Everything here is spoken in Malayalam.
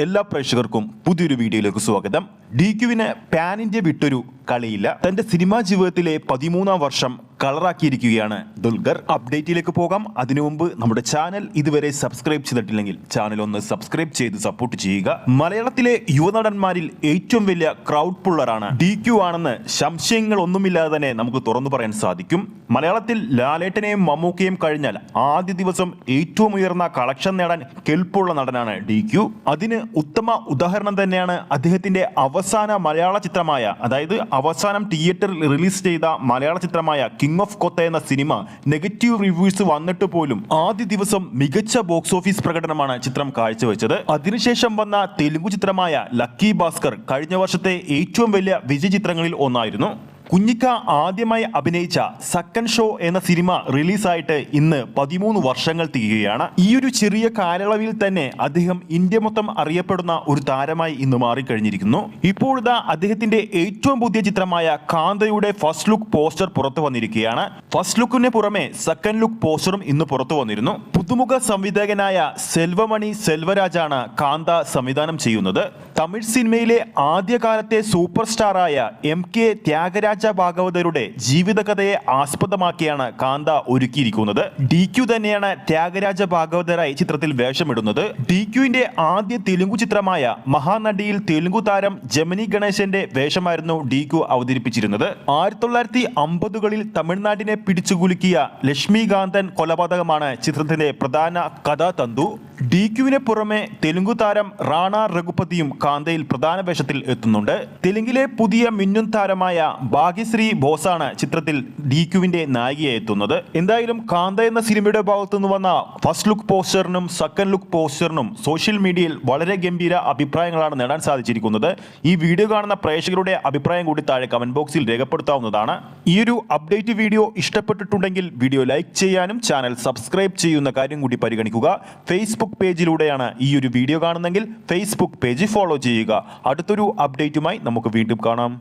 എല്ലാ പ്രേക്ഷകർക്കും പുതിയൊരു വീഡിയോയിലേക്ക് സ്വാഗതം. ഡി ക്യുവിന് പാൻ ഇന്ത്യ വിട്ടൊരു കളിയില്ല. തന്റെ സിനിമാ ജീവിതത്തിലെ പതിമൂന്നാം വർഷം കളറാക്കിയിരിക്കുകയാണ് ദുൽഖർ. അപ്ഡേറ്റിലേക്ക് പോകാം. അതിനു മുമ്പ് നമ്മുടെ ചാനൽ ഇതുവരെ സബ്സ്ക്രൈബ് ചെയ്തിട്ടില്ലെങ്കിൽ ചാനൽ ഒന്ന് സബ്സ്ക്രൈബ് ചെയ്ത് സപ്പോർട്ട് ചെയ്യുക. മലയാളത്തിലെ യുവനടന്മാരിൽ ഏറ്റവും വലിയ ക്രൗഡ് പുള്ളറാണ് ഡി ക്യു ആണെന്ന് സംശയങ്ങൾ ഒന്നുമില്ലാതെ തന്നെ നമുക്ക് തുറന്നു പറയാൻ സാധിക്കും. മലയാളത്തിൽ ലാലേട്ടനെയും മമ്മൂക്കയും കഴിഞ്ഞാൽ ആദ്യ ദിവസം ഏറ്റവും ഉയർന്ന കളക്ഷൻ നേടാൻ കെൽപ്പുള്ള നടനാണ് ഡി ക്യു അതിന് ഉത്തമ ഉദാഹരണം തന്നെയാണ് അദ്ദേഹത്തിന്റെ അവസാന മലയാള ചിത്രമായ അതായത് അവസാനം തിയേറ്ററിൽ റിലീസ് ചെയ്ത മലയാള ചിത്രമായ കിങ് ഓഫ് കൊത്ത എന്ന സിനിമ നെഗറ്റീവ് റിവ്യൂസ് വന്നിട്ട് പോലും ആദ്യ ദിവസം മികച്ച ബോക്സ് ഓഫീസ് പ്രകടനമാണ് ചിത്രം കാഴ്ചവെച്ചത്. അതിനുശേഷം വന്ന തെലുങ്ക് ചിത്രമായ ലക്കി ഭാസ്കർ കഴിഞ്ഞ വർഷത്തെ ഏറ്റവും വലിയ വിജയ ചിത്രങ്ങളിൽ ഒന്നായിരുന്നു. കുഞ്ഞിക്ക ആദ്യമായി അഭിനയിച്ച സക്കൻ ഷോ എന്ന സിനിമ റിലീസായിട്ട് ഇന്ന് പതിമൂന്ന് വർഷങ്ങൾ തികയുകയാണ്. ഈ ഒരു ചെറിയ കാലയളവിൽ തന്നെ അദ്ദേഹം ഇന്ത്യ മൊത്തം അറിയപ്പെടുന്ന ഒരു താരമായി ഇന്ന് മാറിക്കഴിഞ്ഞിരിക്കുന്നു. ഇപ്പോഴിതാ അദ്ദേഹത്തിന്റെ ഏറ്റവും പുതിയ ചിത്രമായ കാന്തയുടെ ഫസ്റ്റ് ലുക്ക് പോസ്റ്റർ പുറത്തു വന്നിരിക്കുകയാണ്. ഫസ്റ്റ് ലുക്കിന് പുറമെ സെക്കൻഡ് ലുക്ക് പോസ്റ്ററും ഇന്ന് പുറത്തു വന്നിരുന്നു. പുതുമുഖ സംവിധായകനായ സെൽവമണി സെൽവരാജാണ് കാന്ത സംവിധാനം ചെയ്യുന്നത്. തമിഴ് സിനിമയിലെ ആദ്യകാലത്തെ സൂപ്പർ സ്റ്റാറായ എം കെ ത്യാഗരാജ ഭാഗവതരുടെ ജീവിതകഥയെ ആസ്പദമാക്കിയാണ് കാന്ത ഒരുക്കിയിരിക്കുന്നത്. ഡി ക്യു തന്നെയാണ് ത്യാഗരാജ ഭാഗവതരായി ചിത്രത്തിൽ വേഷമിടുന്നത്. ഡി ക്യുവിന്റെ ആദ്യ തെലുങ്കു ചിത്രമായ മഹാനടിയിൽ തെലുങ്കു താരം ജമിനി ഗണേശന്റെ വേഷമായിരുന്നു ഡി ക്യു അവതരിപ്പിച്ചിരുന്നത്. ആയിരത്തി തൊള്ളായിരത്തി അമ്പതുകളിൽ തമിഴ്നാടിനെ പിടിച്ചുകുലുക്കിയ ലക്ഷ്മികാന്തൻ കൊലപാതകമാണ് ചിത്രത്തിന്റെ പ്രധാന കഥാതന്തു. ഡി ക്യുവിന് പുറമെ തെലുങ്കു താരം റാണ രഘുപതിയും കാന്തയിൽ പ്രധാന വേഷത്തിൽ എത്തുന്നുണ്ട്. തെലുങ്കിലെ പുതിയ മിന്നും താരമായ ഭാഗ്യശ്രീ ബോസാണ് ചിത്രത്തിൽ ഡി ക്യുവിന്റെ നായികയായി എത്തുന്നത്. എന്തായാലും കാന്ത എന്ന സിനിമയുടെ ഭാഗത്തു നിന്ന് വന്ന ഫസ്റ്റ് ലുക്ക് പോസ്റ്ററിനും സെക്കൻഡ് ലുക്ക് പോസ്റ്ററിനും സോഷ്യൽ മീഡിയയിൽ വളരെ ഗംഭീര അഭിപ്രായങ്ങളാണ് നേടാൻ സാധിച്ചിരിക്കുന്നത്. ഈ വീഡിയോ കാണുന്ന പ്രേക്ഷകരുടെ അഭിപ്രായം കൂടി താഴെ കമന്റ് ബോക്സിൽ രേഖപ്പെടുത്താവുന്നതാണ്. ഈ ഒരു അപ്ഡേറ്റ് വീഡിയോ ഇഷ്ടപ്പെട്ടിട്ടുണ്ടെങ്കിൽ വീഡിയോ ലൈക്ക് ചെയ്യാനും ചാനൽ സബ്സ്ക്രൈബ് ചെയ്യുന്ന കാര്യം കൂടി പരിഗണിക്കുക. ഫേസ്ബുക്ക് പേജിലൂടെയാണ് ഈ ഒരു വീഡിയോ കാണുന്നെങ്കിൽ ഫേസ്ബുക്ക് പേജ് ഫോളോ ചെയ്യുക. അടുത്തൊരു അപ്ഡേറ്റുമായി നമുക്ക് വീണ്ടും കാണാം.